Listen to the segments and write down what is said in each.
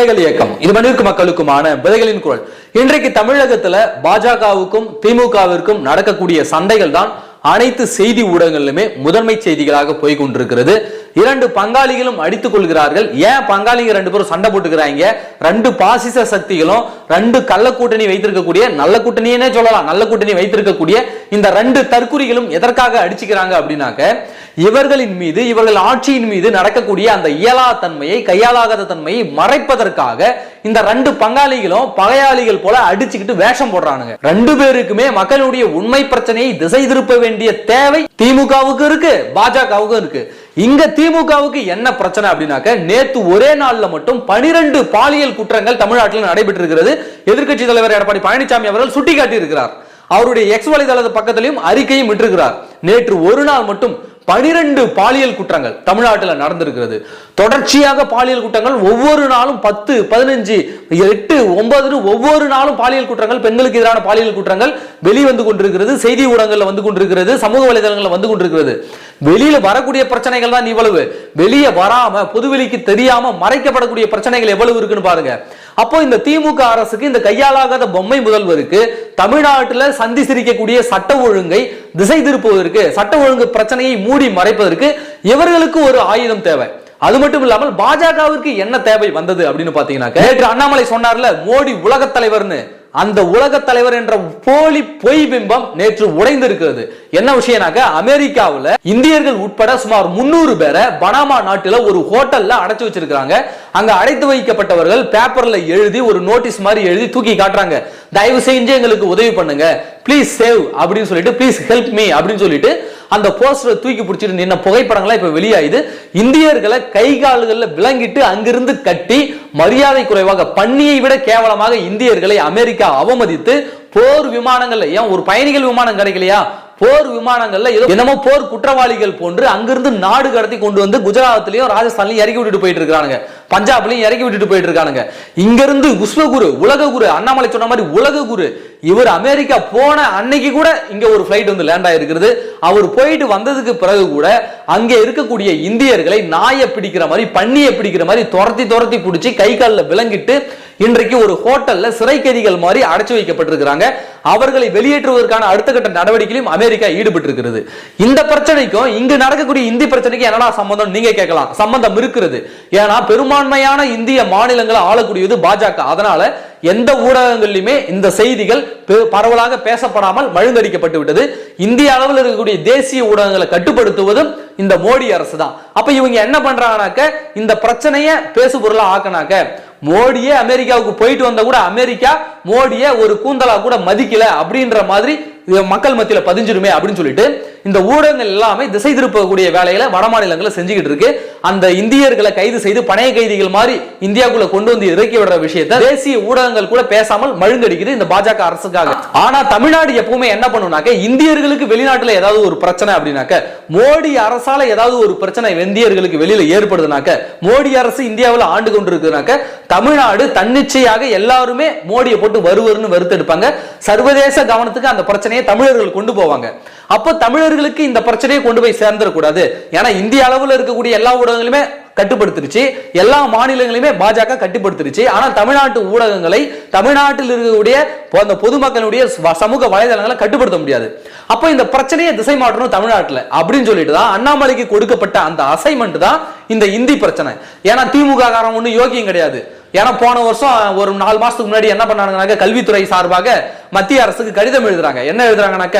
விதைகள் இயக்கம். இது மனிதர்க்கு மக்களுக்குமான விதைகளின் குரல். இன்றைக்கு தமிழகத்துல பாஜகவுக்கும் திமுகவிற்கும் நடக்கக்கூடிய சண்டைகள் தான் அனைத்து செய்தி ஊடகங்களிலுமே முதன்மை செய்திகளாக போய் கொண்டிருக்கிறது இரண்டு பங்காளிகளும் அடித்துக் கொள்கிறார்கள். ஏன் பங்காளிங்க ரெண்டு பேரும் சண்டை போட்டுக்கிறாங்க? ரெண்டு பாசிச சக்திகளும் ரெண்டு கள்ள கூட்டணி வைத்திருக்கக்கூடிய நல்ல கூட்டணியே சொல்லலாம். நல்ல கூட்டணி வைத்திருக்கக்கூடிய இந்த ரெண்டு தற்குறிகளும் எதற்காக அடிச்சுக்கிறாங்க அப்படின்னாக்க இவர்களின் மீது இவர்கள் ஆட்சியின் மீது நடக்கக்கூடிய அந்த இயலா தன்மையை கையாளாகாத தன்மையை மறைப்பதற்காக இந்த ரெண்டு பங்காளிகளும் பகையாளிகள் போல அடிச்சுக்கிட்டு வேஷம் போடுறானுங்க. ரெண்டு பேருக்குமே மக்களுடைய உண்மை பிரச்சனையை திசை திருப்ப வேண்டிய தேவை திமுகவுக்கு இருக்கு பாஜகவுக்கும் இருக்கு. இங்க திமுகவுக்கு என்ன பிரச்சனை அப்படின்னாக்க நேத்து ஒரே நாள்ல மட்டும் பனிரெண்டு பாலியல் குற்றங்கள் தமிழ்நாட்டில் நடைபெற்று இருக்கிறது எதிர்க்கட்சி தலைவர் எடப்பாடி பழனிசாமி அவர்கள் சுட்டிக்காட்டி இருக்கிறார் அவருடைய எக்ஸ் வலைதள பக்கத்திலையும் அறிக்கையும் விட்டிருக்கிறார் நேற்று ஒரு நாள் மட்டும் பனிரெண்டு பாலியல் குற்றங்கள் தமிழ்நாட்டில் நடந்திருக்கிறது. தொடர்ச்சியாக பாலியல் குற்றங்கள் ஒவ்வொரு நாளும் பத்து பதினஞ்சு எட்டு ஒன்பதுன்னு ஒவ்வொரு நாளும் பாலியல் குற்றங்கள் பெண்களுக்கு எதிரான பாலியல் குற்றங்கள் வெளிவந்து கொண்டிருக்கிறது. செய்தி ஊடகங்களில் வந்து கொண்டிருக்கிறது. சமூக வலைதளங்களில் வந்து கொண்டிருக்கிறது. வெளியில வரக்கூடிய பிரச்சனைகள் தான் இவ்வளவு. வெளியே வராம பொதுவெளிக்கு தெரியாம மறைக்கப்படக்கூடிய பிரச்சனைகள் எவ்வளவு இருக்குன்னு பாருங்க. அப்போ இந்த திமுக அரசுக்கு இந்த கையாளாகாத பொம்மை முதல்வருக்கு தமிழ்நாட்டில் சந்தி சிரிக்கக்கூடிய சட்ட ஒழுங்கை திசை திருப்புவதற்கு சட்ட ஒழுங்கு பிரச்சனையை மூடி மறைப்பதற்கு இவர்களுக்கு ஒரு ஆயுதம் தேவை? அது மட்டும் இல்லாமல் பாஜகவிற்கு என்ன தேவை வந்தது அப்படின்னு பாத்தீங்கன்னா நேற்று அண்ணாமலை சொன்னார்ல மோடி உலகத் தலைவர்னு. அந்த உலக தலைவர் என்ற போலி பொய் பிம்பம் நேற்று உடைந்திருக்கிறது. என்ன விஷயம்னாக்க அமெரிக்காவில் இந்தியர்கள் உட்பட சுமார் முன்னூறு பேரை பனாமா நாட்டில் ஒரு ஹோட்டல்ல அடைச்சு வச்சிருக்காங்க அங்க அடைத்து வைக்கப்பட்டவர்கள் பேப்பர்ல எழுதி ஒரு நோட்டீஸ் மாதிரி எழுதி தூக்கி காட்டுறாங்க. தயவு செஞ்சு எங்களுக்கு உதவி பண்ணுங்க. ப்ளீஸ் சேவ் அப்படின்னு சொல்லிட்டு ப்ளீஸ் ஹெல்ப் மீ அப்படின்னு சொல்லிட்டு அந்த போஸ்டரை தூக்கி பிடிச்சிட்டு நின்ன புகைப்படங்கள்லாம் இப்ப வெளியாயுது. இந்தியர்களை கை கால்களில் விளங்கிட்டு அங்கிருந்து கட்டி மரியாதை குறைவாக பன்னியை விட கேவலமாக இந்தியர்களை அமெரிக்கா அவமதித்து போர் விமானங்கள்ல ஏன் ஒரு பயணிகள் விமானம் கிடைக்கலையா? போர் விமானங்கள்ல ஏதோ என்னமோ போர் குற்றவாளிகள் போன்று அங்கிருந்து நாடு கடத்தி கொண்டு வந்து குஜராத்லயும் ராஜஸ்தான்லயும் இறக்கி விட்டுட்டு போயிட்டு இருக்கானுங்க பஞ்சாப்லயும் இறக்கி விட்டுட்டு போயிட்டு இருக்கானுங்க. இங்கிருந்து விஸ்வகுரு உலக குரு அண்ணாமலை சொன்ன மாதிரி உலக குரு. இவர் அமெரிக்கா போன அன்னைக்கு கூட இங்க ஒரு பிளைட் வந்து லேண்ட் ஆயிருக்கிறது. அவர் போயிட்டு வந்ததுக்கு பிறகு கூட அங்கே இருக்கக்கூடிய இந்தியர்களை நாயை பிடிக்கிற மாதிரி பன்னியை பிடிக்கிற மாதிரி துரத்தி துரத்தி பிடிச்சி கை காலில் விளங்கிட்டு இன்றைக்கு ஒரு ஹோட்டல்ல சிறை கைதிகள் மாதிரி அடைச்சு வைக்கப்பட்டிருக்கிறாங்க. அவர்களை வெளியேற்றுவதற்கான அடுத்த கட்ட நடவடிக்கையிலும் அமெரிக்கா ஈடுபட்டு இருக்கிறது இந்த பிரச்சனைக்கும் இங்கு நடக்கக்கூடிய இந்தி பிரச்சனைக்கு என்னடா சம்பந்தம் நீங்க கேட்கலாம். சம்பந்தம் இருக்கிறது. ஏன்னா பெரும்பான்மையான இந்திய மாநிலங்களை ஆளக்கூடியது பாஜக. அதனால எந்த ஊடகங்களிலுமே இந்த செய்திகள் பரவலாக பேசப்படாமல் மழுங்கடிக்கப்பட்டு விட்டது இந்திய அளவில் இருக்கக்கூடிய தேசிய ஊடகங்களை கட்டுப்படுத்துவதும் இந்த மோடி அரசு தான் அப்ப இவங்க என்ன பண்றாங்கனாக்க இந்த பிரச்சனையை பேசு பொருளா ஆக்கினாக்க மோடியே அமெரிக்காவுக்கு போயிட்டு வந்தா கூட அமெரிக்கா மோடியை ஒரு கூந்தலா கூட மதிக்கல அப்படின்ற மாதிரி மக்கள் மத்தியில பதிஞ்சிருமே அப்படின்னு சொல்லிட்டு இந்த ஊடகங்கள் எல்லாமே திசை திருப்பக்கூடிய வேலைகளை வட மாநிலங்களில் செஞ்சுக்கிட்டு இருக்கு. அந்த இந்தியர்களை கைது செய்து பணைய கைதிகள் மாதிரி இந்தியாவுக்குள்ள கொண்டு வந்து இறக்கி விடுற விஷயத்த தேசிய ஊடகங்கள் கூட பேசாமல் மழுங்கடிக்குது இந்த பாஜக அரசுக்காக. ஆனா தமிழ்நாடு எப்பவுமே என்ன பண்ணுனாக்க இந்தியர்களுக்கு வெளிநாட்டுல ஏதாவது ஒரு பிரச்சனை அப்படின்னாக்க மோடி அரசால ஏதாவது ஒரு பிரச்சனை இந்தியர்களுக்கு வெளியில ஏற்படுதுனாக்க மோடி அரசு இந்தியாவில் ஆண்டு கொண்டு இருக்குனாக்க தமிழ்நாடு தன்னிச்சையாக எல்லாருமே மோடியை போட்டு வருவருன்னு வருத்தெடுப்பாங்க சர்வதேச கவனத்துக்கு அந்த பிரச்சனையை தமிழர்கள் கொண்டு போவாங்க. அப்போ தமிழர்களுக்கு இந்த பிரச்சனையை கொண்டு போய் சேர்ந்துடக்கூடாது. ஏன்னா இந்திய அளவில் இருக்கக்கூடிய எல்லா ஊடகங்களுமே கட்டுப்படுத்திருச்சு எல்லா மாநிலங்களையுமே பாஜக கட்டுப்படுத்திருச்சு ஆனால் தமிழ்நாட்டு ஊடகங்களை தமிழ்நாட்டில் இருக்கக்கூடிய அந்த பொதுமக்களுடைய சமூக வலைதளங்களை கட்டுப்படுத்த முடியாது. அப்போ இந்த பிரச்சனையை திசை மாற்றணும் தமிழ்நாட்டில் அப்படின்னு சொல்லிட்டு தான் அண்ணாமலைக்கு கொடுக்கப்பட்ட அந்த அசைன்மெண்ட் தான் இந்த இந்தி பிரச்சனை. ஏன்னா திமுக காரம் ஒன்றும் யோகியம் கிடையாது. ஏன்னா போன வருஷம் ஒரு நாலு மாசத்துக்கு முன்னாடி என்ன பண்ணாங்கனாக்க கல்வித்துறை சார்பாக மத்திய அரசுக்கு கடிதம் எழுதுறாங்க. என்ன எழுதுறாங்கனாக்க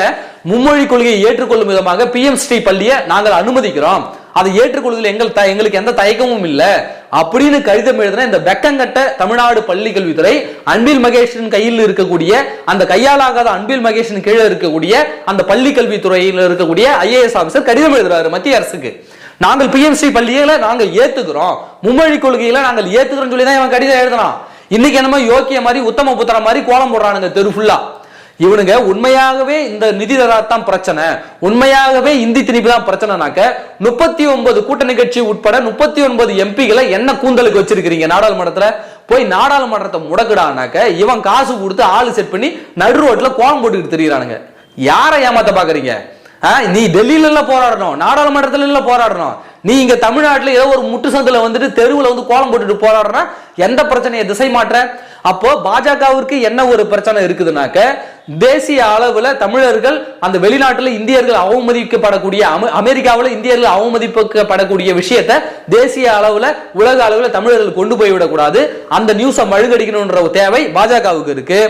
மும்மொழி கொள்கையை ஏற்றுக்கொள்ளும் விதமாக பிஎம் ஸ்ரீ பள்ளியை நாங்கள் அனுமதிக்கிறோம். அதை ஏற்றுக்கொள்வதில் எங்கள் த- எங்களுக்கு எந்த தயக்கமும் இல்லை. அப்படின்னு கடிதம் எழுதின இந்த வெக்கங்கட்ட தமிழ்நாடு பள்ளி கல்வித்துறை அன்பில் மகேஷின் கையில் இருக்கக்கூடிய அந்த கையாலாகாத அன்பில் மகேஷின் கீழே இருக்கக்கூடிய அந்த பள்ளி கல்வித்துறையில் இருக்கக்கூடிய ஐஏஎஸ் ஆஃபீஸர் கடிதம் எழுதுறாரு மத்திய அரசுக்கு. நாங்கள் பிஎம்சி பள்ளியில நாங்கள் ஏத்துக்கிறோம். மும்மொழி கொள்கையில நாங்கள் ஏத்துக்கிறோம் சொல்லி தான் இவன் கடிதம் எழுதுனான். இன்னைக்கு என்னமோ யோக்கிய மாதிரி உத்தம புத்திர மாதிரி கோலம் போடுறானுங்க தெரு ஃபுல்லா இவனுங்க உண்மையாகவே இந்த நிதி தான் பிரச்சனை. உண்மையாகவே இந்தி திணிப்பு தான் பிரச்சனைனாக்க முப்பத்தி ஒன்பது கூட்ட நிகழ்ச்சி உட்பட முப்பத்தி ஒன்பது எம்பிகளை என்ன கூந்தலுக்கு வச்சிருக்கிறீங்க? நாடாளுமன்றத்துல போய் நாடாளுமன்றத்தை முடக்குடானாக்க இவன் காசு கொடுத்து ஆள் செட் பண்ணி நடு ரோட்ல கோலம் போட்டுக்கிட்டு தெரியுறானுங்க. யாரை ஏமாத்த பாக்குறீங்க? நீ டெல்லியிலலாம் போராடணும் நாடாளுமன்றத்துல எல்லாம் போராடணும். நீ இங்க தமிழ்நாட்டில் ஏதோ ஒரு முட்டு சந்தில வந்துட்டு தெருவில் வந்து கோலம் போட்டுட்டு போராடுறா எந்த பிரச்சனையை திசை மாற்ற? அப்போ பாஜகவிற்கு என்ன ஒரு பிரச்சனை இருக்குதுனாக்க தேசிய அளவில் தமிழர்கள் அந்த வெளிநாட்டில் இந்தியர்கள் அவமதிக்கப்படக்கூடிய அமெரிக்காவில் இந்தியர்கள் அவமதிக்கப்படக்கூடிய விஷயத்த தேசிய அளவில் உலக அளவில் தமிழர்கள் கொண்டு போய் விடக்கூடாது அந்த நியூஸை மழுகடிக்கணுன்ற தேவை பாஜகவுக்கு இருக்கு.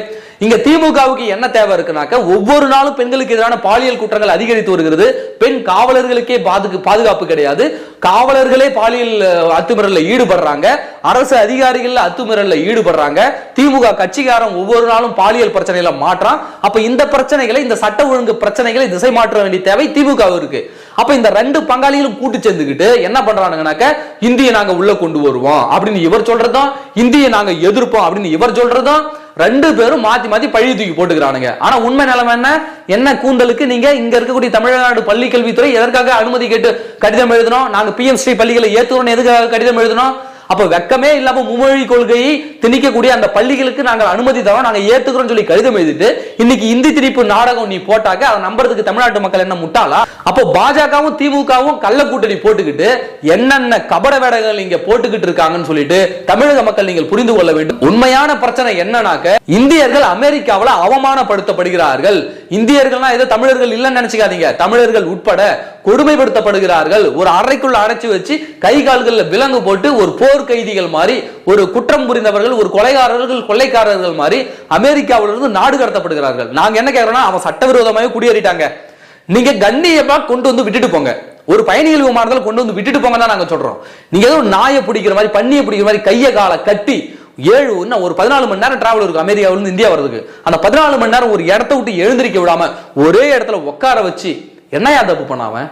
இங்க திமுகவுக்கு என்ன தேவை இருக்குனாக்க ஒவ்வொரு நாளும் பெண்களுக்கு எதிரான பாலியல் குற்றங்கள் அதிகரித்து வருகிறது. பெண் காவலர்களுக்கே பாதுகு பாதுகாப்பு கிடையாது. காவலர்களே பாலியல் அத்துமீறல ஈடுபடுறாங்க. அரசு அதிகாரிகள் அத்துமீறல ஈடுபடுறாங்க. திமுக கட்சிக்காரன் ஒவ்வொரு நாளும் பாலியல் பிரச்சனையில மாற்றான். அப்ப இந்த பிரச்சனைகளை இந்த சட்ட ஒழுங்கு பிரச்சனைகளை திசை மாற்ற வேண்டிய தேவை திமுக இருக்கு. அப்ப இந்த ரெண்டு பங்காளிகளும் கூட்டு சேர்ந்துக்கிட்டு என்ன பண்றானுங்கனாக்க இந்தியை நாங்க உள்ள கொண்டு வருவோம் அப்படின்னு இவர் சொல்றதும் இந்தியை நாங்க எதிர்ப்போம் அப்படின்னு இவர் சொல்றதும் ரெண்டு பேரும் மாத்தி மாத்தி பழி தூக்கி போட்டுக்கிறானுங்க. ஆனா உண்மை நிலைமை என்ன? என்ன கூந்தலுக்கு? நீங்க இங்க இருக்கக்கூடிய தமிழ்நாடு பள்ளி கல்வித்துறை எதற்காக அனுமதி கேட்டு கடிதம் எழுதணும்? நாங்க பிஎம் ஸ்ரீ பள்ளிகளை ஏத்துறோம் எதுக்காக கடிதம் எழுதணும்? அப்ப வெக்கமே இல்லாம மும்மொழி கொள்கையை திணிக்கக்கூடிய அந்த பள்ளிகளுக்கு நாங்கள் அனுமதி தரோம். நாங்க ஏத்துக்கிறோம் சொல்லி கடிதம் எழுதிட்டு இன்னைக்கு இந்தி திணிப்பு நாடகம் நீ போட்டாக்க அதை நம்புறதுக்கு தமிழ்நாட்டு மக்கள் என்ன முட்டாளா? அப்போ பாஜகவும் திமுகவும் கள்ள கூட்டணி போட்டுக்கிட்டு என்னென்ன கபட வேடங்கள் நீங்க போட்டுக்கிட்டு இருக்காங்கன்னு சொல்லிட்டு தமிழக மக்கள் நீங்கள் புரிந்து கொள்ள வேண்டும். உண்மையான பிரச்சனை என்னன்னாக்க இந்தியர்கள் அமெரிக்காவில் அவமானப்படுத்தப்படுகிறார்கள். இந்தியர்கள்னா ஏதோ தமிழர்கள் இல்லைன்னு நினைச்சுக்காதீங்க. தமிழர்கள் உட்பட கொடுமைப்படுத்தப்படுகிறார்கள். ஒரு அறைக்குள்ள அடைச்சி வச்சு கை கால்களில் விலங்கு போட்டு ஒரு போர் கைதிகள் மாதிரி ஒரு குற்றம் புரிந்தவர்கள் ஒரு கொலைகாரர்கள் கொள்ளைக்காரர்கள் மாதிரி அமெரிக்காவிலிருந்து நாடு கடத்தப்படுகிறார்கள். நாங்க என்ன கேக்குறோம்னா அவன் சட்டவிரோதமாக குடியேறிட்டாங்க. நீங்க கண்ணியமா கொண்டு வந்து விட்டுட்டு போங்க. ஒரு பயணிகள் விமானத்தில் கொண்டு வந்து விட்டுட்டு போங்க தான் நாங்க சொல்றோம். நீங்க ஏதோ நாயை பிடிக்கிற மாதிரி பண்ணியை பிடிக்கிற மாதிரி கையை காலை கட்டி ஏழு இன்னும் ஒரு பதினாலு மணி நேரம் டிராவல் இருக்கும் அமெரிக்காவிலிருந்து இந்தியா வர்றதுக்கு. அந்த பதினாலு மணி நேரம் ஒரு இடத்த விட்டு எழுந்திருக்க விடாம ஒரே இடத்துல உட்கார வச்சு என்னையா தப்பு பண்ணாம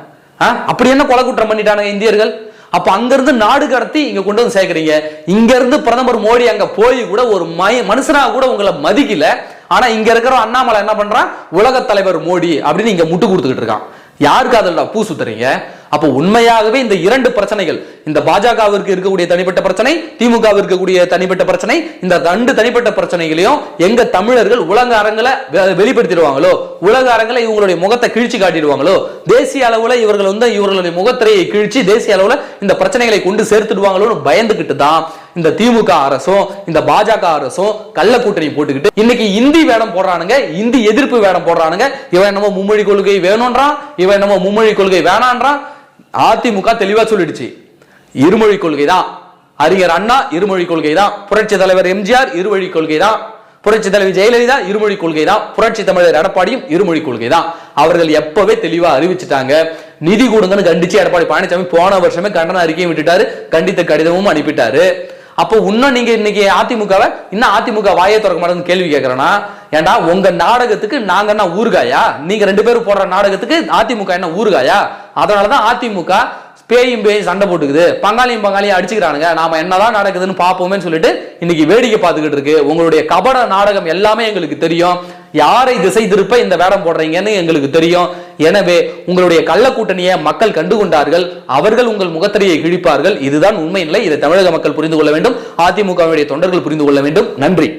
அப்படி என்ன கொலை குற்றம் பண்ணிட்டானுங்க இந்தியர்கள்? அப்ப அங்கிருந்து நாடு கடத்தி இங்க கொண்டு வந்து சேர்க்குறீங்க. இங்க இருந்து பிரதமர் மோடி அங்க போய் கூட ஒரு மய மனுஷனா கூட உங்களை மதிக்கல. ஆனா இங்க இருக்கிற அண்ணாமலை என்ன பண்றான்? உலக தலைவர் மோடி அப்படின்னு இங்க முட்டு கொடுத்துக்கிட்டு இருக்கான். யாருக்கு அதில் பூ சுத்துறீங்க? அப்போ உண்மையாகவே இந்த இரண்டு பிரச்சனைகள் இந்த பாஜகவிற்கு இருக்கக்கூடிய தனிப்பட்ட பிரச்சனை திமுகவிற்கு இருக்கக்கூடிய தனிப்பட்ட பிரச்சனை இந்த ரெண்டு தனிப்பட்ட பிரச்சனைகளையும் எங்க தமிழர்கள் உலக அரங்களை வெ- வெளிப்படுத்திடுவாங்களோ? உலக அரங்களை இவங்களுடைய முகத்தை கிழிச்சு காட்டிடுவாங்களோ? தேசிய அளவுல இவர்கள் வந்து இவர்களுடைய முகத்திரையை கிழிச்சு தேசிய அளவுல இந்த பிரச்சனைகளை கொண்டு சேர்த்துடுவாங்களோன்னு பயந்துகிட்டு தான் இந்த திமுக அரசும் இந்த பாஜக அரசும் கள்ள கூட்டணி போட்டுக்கிட்டு இன்னைக்கு இந்தி வேடம் போடுறானுங்க இந்தி எதிர்ப்பு வேடம் போடுறானுங்க. இவன் என்னமோ மும்மொழி கொள்கை வேணும்ன்றான் இவன் என்னமோ மும்மொழி கொள்கை வேணான்றான். அதிமுக தெளிவா சொல்லிடுச்சு. இருமொழி கொள்கை தான் அறிஞர் அண்ணா இருமொழி கொள்கை தான் புரட்சி தலைவர் எம்ஜிஆர் இருமொழி கொள்கை தான் புரட்சி தலைவர் ஜெயலலிதா இருமொழி கொள்கை தான் புரட்சி தமிழர் எடப்பாடியும் இருமொழி கொள்கை தான் அவர்கள் எப்பவே தெளிவா அறிவிச்சிட்டாங்க. நிதி கொடுங்கன்னு கண்டிச்சு எடப்பாடி பழனிசாமி போன வருஷமே கண்டன அறிக்கையும் விட்டுட்டாரு. கண்டித்த கடிதமும் அனுப்பிட்டாரு. அப்போ இன்னும் நீங்க இன்னைக்கு அதிமுகவை இன்னும் அதிமுக வாயை திறக்க மாட்டேன்னு கேள்வி கேட்கறேன்னா ஏண்டா உங்க நாடகத்துக்கு நாங்க என்ன ஊறுகாயா? நீங்க ரெண்டு பேரும் போடுற நாடகத்துக்கு அதிமுக என்ன ஊறுகாயா? அதனாலதான் அதிமுக பேயும் பேயும் சண்டை போட்டுக்குது. பங்காளியும் பங்காளியும் அடிச்சுக்கிறானுங்க. நாம என்னதான் நடக்குதுன்னு பார்ப்போமேன்னு சொல்லிட்டு இன்னைக்கு வேடிக்கை பார்த்துக்கிட்டு இருக்கு. உங்களுடைய கபட நாடகம் எல்லாமே எங்களுக்கு தெரியும். யாரை திசை திருப்ப இந்த வேடம் போடுறீங்கன்னு எங்களுக்கு தெரியும். எனவே உங்களுடைய கள்ள கூட்டணியை மக்கள் கண்டுகொண்டார்கள் அவர்கள் உங்கள் முகத்திரையை கிழிப்பார்கள். இதுதான் உண்மை இல்லை இதை தமிழக மக்கள் புரிந்து கொள்ள வேண்டும். அதிமுகவுடைய தொண்டர்கள் புரிந்து கொள்ள வேண்டும். நன்றி.